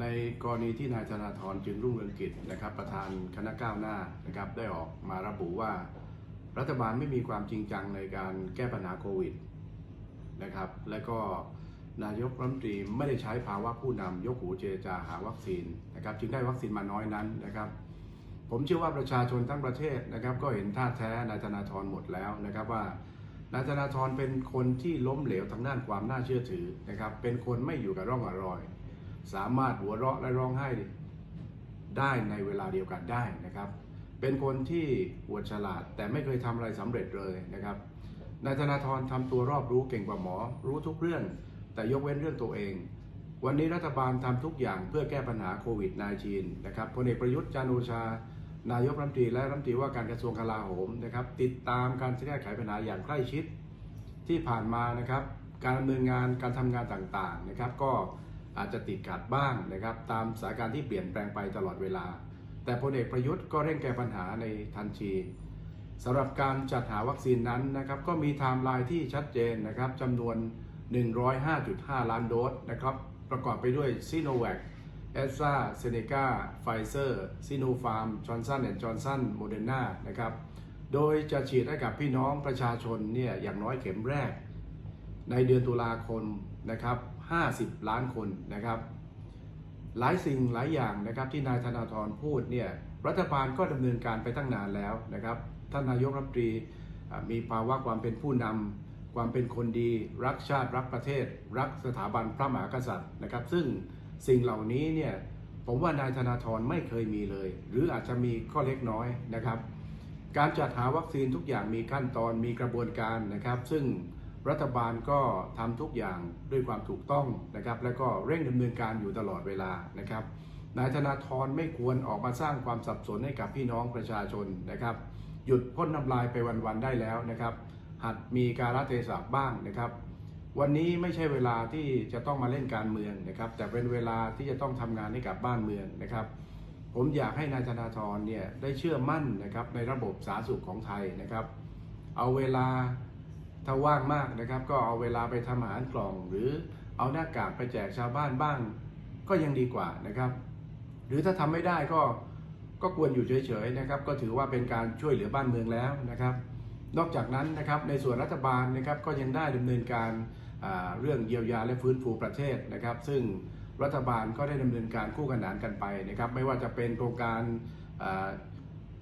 ในกรณีที่นายธนาธรจึงรุ่งเรืองกิจนะครับ ประธานคณะก้าวหน้านะครับได้ออกมาระบุว่า รัฐบาลไม่มีความจริงจังในการแก้ปัญหาโควิดนะครับและก็นายกรัฐมนตรีไม่ได้ใช้ภาวะผู้นำยกหูเจรจาหาวัคซีนนะครับจึงได้วัคซีนมาน้อยนั้นนะครับผมเชื่อว่าประชาชนทั้งประเทศนะครับ ก็เห็นท่าแท้นายธนาธรหมดแล้วนะครับว่านายธนาธรเป็นคนที่ล้มเหลวทางด้านความน่าเชื่อถือนะครับเป็นคนไม่อยู่กับร่องอร่อย สามารถหัวเราะและร้องไห้ได้ในเวลาเดียวกันได้นะครับ เป็นคนที่อวดฉลาดแต่ไม่เคยทำอะไรสำเร็จเลยนะครับนายธนาธรทำตัวรอบรู้เก่งกว่าหมอ รู้ทุกเรื่อง แต่ยกเว้นเรื่องตัวเอง วันนี้รัฐบาลทำทุกอย่างเพื่อแก้ปัญหาโควิด -19 นะครับพลเอกประยุทธ์จันโอชานายกรัฐมนตรีและรัฐมนตรีว่าการกระทรวงกลาโหมนะครับ ติดตามการแก้ไขปัญหาอย่างใกล้ชิดที่ผ่านมานะครับ การดำเนินงานการทำงานต่างๆนะครับ ก็ อาจจะติดขัดบ้างนะครับ ตามสถานการณ์ที่เปลี่ยนแปลงไปตลอดเวลา แต่พลเอกประยุทธ์ก็เร่งแก้ปัญหาในทันทีสำหรับการจัดหาวัคซีนนั้นนะครับ ก็มีไทม์ไลน์ที่ชัดเจนนะครับจำนวน 105.5 ล้านโดสนะครับ ประกอบไปด้วยซีโนแวคแอสตราเซเนกาไฟเซอร์ซีโนฟาร์มจอร์นสันแอนด์จอร์นสันโมเดอร์นานะครับ โดยจะฉีดให้กับพี่น้องประชาชนเนี่ยอย่างน้อยเข็มแรก ในเดือนตุลาคมนะครับ 50 ล้านคนนะครับ หลายสิ่งหลายอย่างนะครับที่นายธนาธรพูดเนี่ยรัฐบาลก็ดำเนินการไปตั้งนานแล้วนะครับท่านนายกรัฐมนตรีมีภาวะความเป็นผู้นำความเป็นคนดี รักชาติรักประเทศ รักสถาบันพระมหากษัตริย์นะครับ ซึ่งสิ่งเหล่านี้เนี่ยผมว่านายธนาธรไม่เคยมีเลย หรืออาจจะมีก็เล็กน้อยนะครับ การจัดหาวัคซีนทุกอย่างมีขั้นตอนมีกระบวนการนะครับ ซึ่ง รัฐบาลก็ทำทุกอย่างด้วยความถูกต้องนะครับ แล้วก็เร่งดำเนินการอยู่ตลอดเวลานะครับนายธนาธรไม่ควรออกมาสร้างความสับสนให้กับพี่น้องประชาชนนะครับ หยุดพ่นน้ำลายไปวันๆได้แล้วนะครับ หัดมีการะเทศะบ้างนะครับ วันนี้ไม่ใช่เวลาที่จะต้องมาเล่นการเมืองนะครับ แต่เป็นเวลาที่จะต้องทำงานให้กับบ้านเมืองนะครับ ผมอยากให้นายธนาธรเนี่ยได้เชื่อมั่นนะครับในระบบสาธารณสุขของไทยนะครับ เอาเวลา ถ้าว่างมากนะครับ ก็เอาเวลาไปทำอาหารกล่อง หรือเอาหน้ากากไปแจกชาวบ้านบ้าง ก็ยังดีกว่านะครับ หรือถ้าทำไม่ได้ก็ก็ควรอยู่เฉยๆนะครับ ก็ถือว่าเป็นการช่วยเหลือบ้านเมืองแล้วนะครับ นอกจากนั้นนะครับในส่วนรัฐบาลนะครับก็ยังได้ดำเนินการเรื่องเยียวยาและฟื้นฟูประเทศนะครับ ซึ่งรัฐบาลก็ได้ดำเนินการคู่ขนานกันไปนะครับ ไม่ว่าจะเป็นโครงการ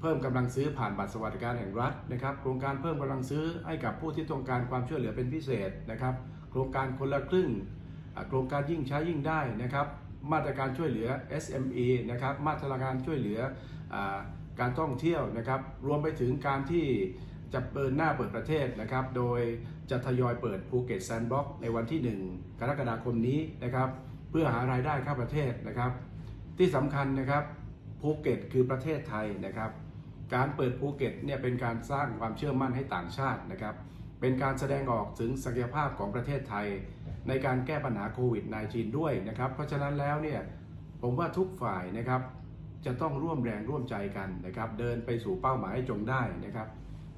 พิ่มกำลังซื้อผ่านบัตรสวัสดิการแห่งรัฐนะครับโครงการเพิ่มกำลังซื้อให้กับผู้ที่ต้องการความช่วยเหลือเป็นพิเศษนะครับโครงการคนละครึ่งโครงการยิ่งใช้ยิ่งได้นะครับมาตรการช่วยเหลือ SME นะครับมาตรการช่วยเหลืออการท่องเที่ยวนะครับรวมไปถึงการที่จะเปิดหน้าเปิดประเทศนะครับ โดยจะทยอยเปิดภูเก็ตแซนด์บ็อกในวันที่ 1 กรกฎาคมนี้นะครับ เพื่อหารายได้เข้าประเทศนะครับ ที่สำคัญนะครับภูเก็ตคือประเทศไทยนะครับ การเปิดภูเก็ตเนี่ยเป็นการสร้างความเชื่อมั่นให้ต่างชาตินะครับ เป็นการแสดงออกถึงศักยภาพของประเทศไทย ในการแก้ปัญหาโควิด -19 ด้วยนะครับ เพราะฉะนั้นแล้วเนี่ยผมว่าทุกฝ่ายนะครับจะต้องร่วมแรงร่วมใจกันนะครับ เดินไปสู่เป้าหมายจงได้นะครับ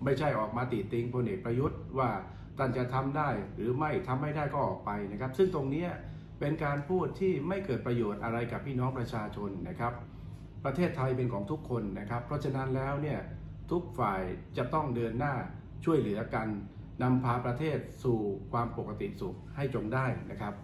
ไม่ใช่ออกมาติติงพลเอกประยุทธ์ว่าท่านจะทำได้หรือไม่ทำไม่ได้ก็ออกไปนะครับ ซึ่งตรงนี้เป็นการพูดที่ไม่เกิดประโยชน์อะไรกับพี่น้องประชาชนนะครับ ประเทศไทยเป็นของทุกคนนะครับ เพราะฉะนั้นแล้วเนี่ยทุกฝ่ายจะต้องเดินหน้าช่วยเหลือกันนำพาประเทศสู่ความปกติสุขให้จงได้นะครับ